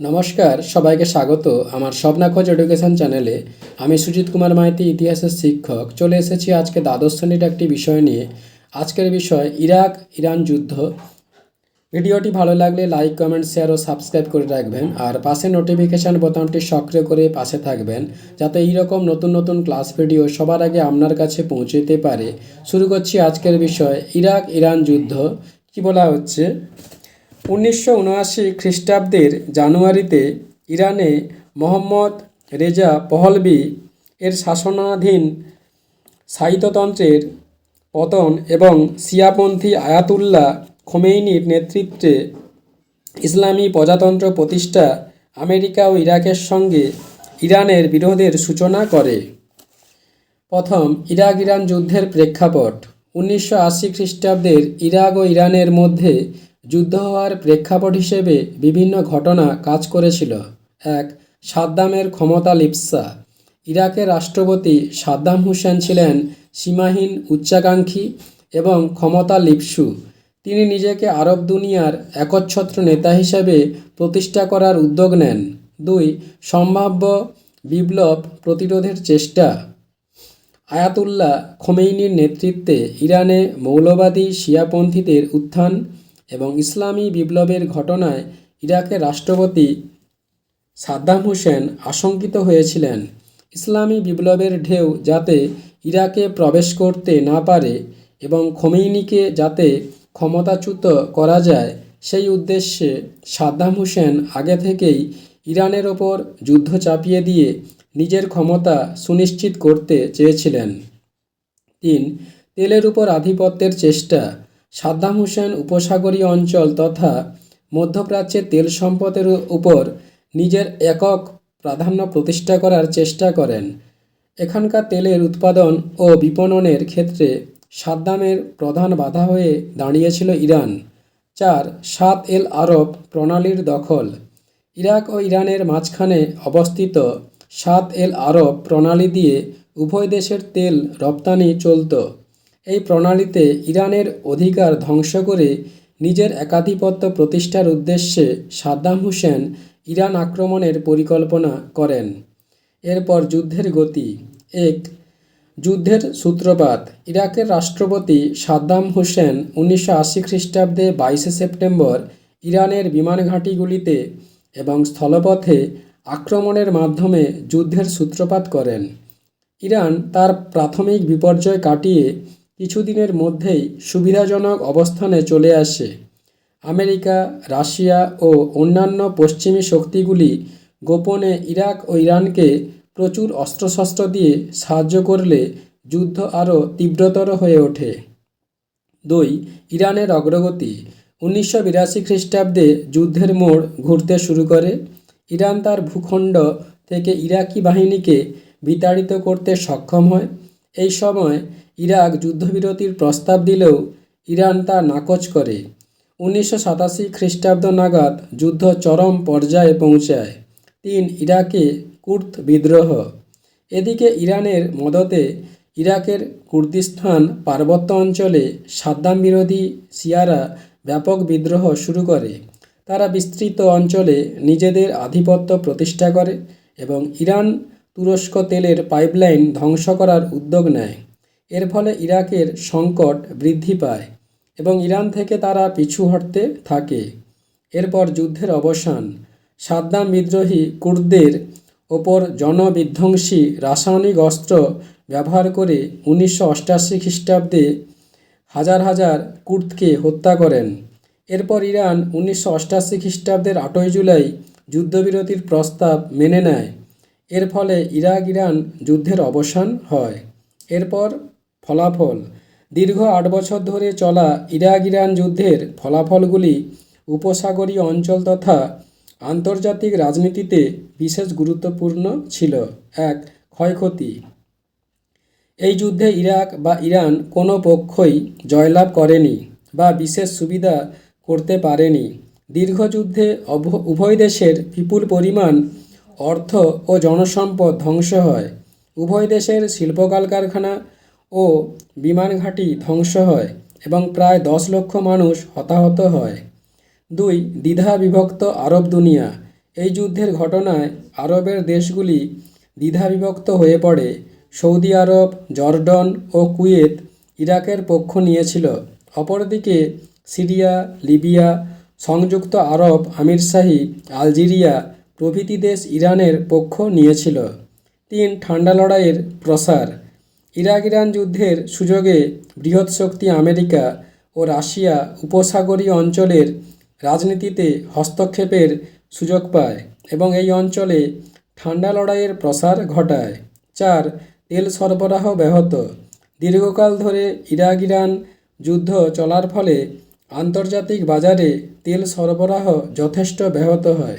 নমস্কার, সবাইকে স্বাগত আমার স্বপ্নাখোঁজ এডুকেশন চ্যানেলে। আমি সুজিত কুমার মাইতি, ইতিহাসের শিক্ষক। চলে এসেছি আজকে দ্বাদশ শ্রেণির একটি বিষয় নিয়ে। আজকের বিষয়, ইরাক ইরান যুদ্ধ। ভিডিওটি ভালো লাগলে লাইক, কমেন্ট, শেয়ার ও সাবস্ক্রাইব করে রাখবেন। আর পাশে নোটিফিকেশান বোতামটি সক্রিয় করে পাশে থাকবেন, যাতে এইরকম নতুন নতুন ক্লাস ভিডিও সবার আগে আপনার কাছে পৌঁছে যেতে পারে। শুরু করছি আজকের বিষয়, ইরাক ইরান যুদ্ধ। কি বলা হচ্ছে? উনিশশো উনআশি খ্রিস্টাব্দের জানুয়ারিতে ইরানে মোহাম্মদ রেজা পহলবি এর শাসনাধীন সাহিত্যতন্ত্রের পতন এবং শিয়াপন্থী আয়াতুল্লাহ খোমেইনির নেতৃত্বে ইসলামী প্রজাতন্ত্র প্রতিষ্ঠা আমেরিকা ও ইরাকের সঙ্গে ইরানের বিরোধের সূচনা করে। প্রথম ইরাক ইরান যুদ্ধের প্রেক্ষাপট উনিশশো আশি খ্রিস্টাব্দের ইরাক ও ইরানের মধ্যে যুদ্ধ হওয়ার প্রেক্ষাপট হিসেবে বিভিন্ন ঘটনা কাজ করেছিল। এক, সাদ্দামের ক্ষমতা লিপ্সা। ইরাকের রাষ্ট্রপতি সাদ্দাম হুসেন ছিলেন সীমাহীন উচ্চাকাঙ্ক্ষী এবং ক্ষমতা লিপসু। তিনি নিজেকে আরব দুনিয়ার একচ্ছত্র নেতা হিসেবে প্রতিষ্ঠা করার উদ্যোগ নেন। দুই, সম্ভাব্য বিপ্লব প্রতিরোধের চেষ্টা। আয়াতুল্লাহ খোমেইনির নেতৃত্বে ইরানে মৌলবাদী শিয়াপন্থীদের উত্থান এবং ইসলামী বিপ্লবের ঘটনায় ইরাকের রাষ্ট্রপতি সাদ্দাম হোসেন আশঙ্কিত হয়েছিলেন। ইসলামী বিপ্লবের ঢেউ যাতে ইরাকে প্রবেশ করতে না পারে এবং খোমেইনিকে যাতে ক্ষমতাচ্যুত করা যায়, সেই উদ্দেশ্যে সাদ্দাম হোসেন আগে থেকেই ইরানের ওপর যুদ্ধ চাপিয়ে দিয়ে নিজের ক্ষমতা সুনিশ্চিত করতে চেয়েছিলেন। তিন, তেলের উপর আধিপত্যের চেষ্টা। সাদ্দাম হোসেন উপসাগরীয় অঞ্চল তথা মধ্যপ্রাচ্যের তেল সম্পদের উপর নিজের একক প্রাধান্য প্রতিষ্ঠা করার চেষ্টা করেন। এখানকার তেলের উৎপাদন ও বিপণনের ক্ষেত্রে সাদ্দামের প্রধান বাধা হয়ে দাঁড়িয়েছিল ইরান চার সাত এল আরব প্রণালীর দখল। ইরাক ও ইরানের মাঝখানে অবস্থিত সাত এল আরব প্রণালী দিয়ে উভয় দেশের তেল রপ্তানি চলত। এই প্রণালীতে ইরানের অধিকার ধ্বংস করে নিজের একাধিপত্য প্রতিষ্ঠার উদ্দেশ্যে সাদ্দাম হুসেন ইরান আক্রমণের পরিকল্পনা করেন। এরপর যুদ্ধের গতি। এক, যুদ্ধের সূত্রপাত। ইরাকের রাষ্ট্রপতি সাদ্দাম হুসেন উনিশশো আশি খ্রিস্টাব্দে বাইশে সেপ্টেম্বর ইরানের বিমান ঘাঁটিগুলিতে এবং স্থলপথে আক্রমণের মাধ্যমে যুদ্ধের সূত্রপাত করেন। ইরান তার প্রাথমিক বিপর্যয় কাটিয়ে কিছুদিনের মধ্যেই সুবিধাজনক অবস্থানে চলে আসে। আমেরিকা, রাশিয়া ও অন্যান্য পশ্চিমী শক্তিগুলি গোপনে ইরাক ও ইরানকে প্রচুর অস্ত্রশস্ত্র দিয়ে সাহায্য করলে যুদ্ধ আরও তীব্রতর হয়ে ওঠে। দুই, ইরানের অগ্রগতি। উনিশশো বিরাশি খ্রিস্টাব্দে যুদ্ধের মোড় ঘুরতে শুরু করে। ইরান তার ভূখণ্ড থেকে ইরাকি বাহিনীকে বিতাড়িত করতে সক্ষম হয়। এই সময় ইরাক যুদ্ধবিরতির প্রস্তাব দিলেও ইরান তা নাকচ করে। উনিশশো সাতাশি খ্রিস্টাব্দ নাগাদ যুদ্ধ চরম পর্যায়ে পৌঁছায়। তিন ইরাকে কুর্দ বিদ্রোহ। এদিকে ইরানের মদতে ইরাকের কুর্দিস্তান পার্বত্য অঞ্চলে সাদ্দাম বিরোধী শিয়ারা ব্যাপক বিদ্রোহ শুরু করে। তারা বিস্তৃত অঞ্চলে নিজেদের আধিপত্য প্রতিষ্ঠা করে এবং ইরান তুরস্ক তেলের পাইপলাইন ধ্বংস করার উদ্যোগ নেয়। এর ফলে ইরাকের সংকট বৃদ্ধি পায় এবং ইরান থেকে তারা পিছু হটতে থাকে। এরপর যুদ্ধের অবসান। সাদ্দাম বিদ্রোহী কুর্দদের ওপর জনবিধ্বংসী রাসায়নিক অস্ত্র ব্যবহার করে উনিশশো অষ্টাশি খ্রিস্টাব্দে হাজার হাজার কুর্দকে হত্যা করেন। এরপর ইরান উনিশশো অষ্টাশি খ্রিস্টাব্দের আটই জুলাই যুদ্ধবিরতির প্রস্তাব মেনে নেয়। এর ফলে ইরাক ইরান যুদ্ধের অবসান হয়। এরপর ফলাফল। দীর্ঘ আট বছর ধরে চলা ইরাক ইরান যুদ্ধের ফলাফলগুলি উপসাগরীয় অঞ্চল তথা আন্তর্জাতিক রাজনীতিতে বিশেষ গুরুত্বপূর্ণ ছিল। এক, ক্ষয়ক্ষতি। এই যুদ্ধে ইরাক বা ইরান কোনো পক্ষই জয়লাভ করেনি বা বিশেষ সুবিধা করতে পারেনি। দীর্ঘ যুদ্ধে উভয় দেশের বিপুল পরিমাণ অর্থ ও জনসম্পদ ধ্বংস হয়। উভয় দেশের শিল্প কলকারখানা ও বিমান ঘাঁটি ধ্বংস হয় এবং প্রায় দশ লক্ষ মানুষ হতাহত হয়। দুই, দ্বিধা বিভক্ত আরব দুনিয়া। এই যুদ্ধের ঘটনায় আরবের দেশগুলি দ্বিধাবিভক্ত হয়ে পড়ে। সৌদি আরব, জর্ডন ও কুয়েত ইরাকের পক্ষ নিয়েছিল। অপরদিকে সিরিয়া, লিবিয়া, সংযুক্ত আরব আমিরশাহী আলজেরিয়া প্রভৃতি দেশ ইরানের পক্ষ নিয়েছিল। তিন, ঠান্ডা লড়াইয়ের প্রসার। ইরাক ইরান যুদ্ধের সুযোগে বৃহৎ শক্তি আমেরিকা ও রাশিয়া উপসাগরীয় অঞ্চলের রাজনীতিতে হস্তক্ষেপের সুযোগ পায় এবং এই অঞ্চলে ঠান্ডা লড়াইয়ের প্রসার ঘটায়। চার, তেল সরবরাহ ব্যাহত। দীর্ঘকাল ধরে ইরাক ইরান যুদ্ধ চলার ফলে আন্তর্জাতিক বাজারে তেল সরবরাহ যথেষ্ট ব্যাহত হয়।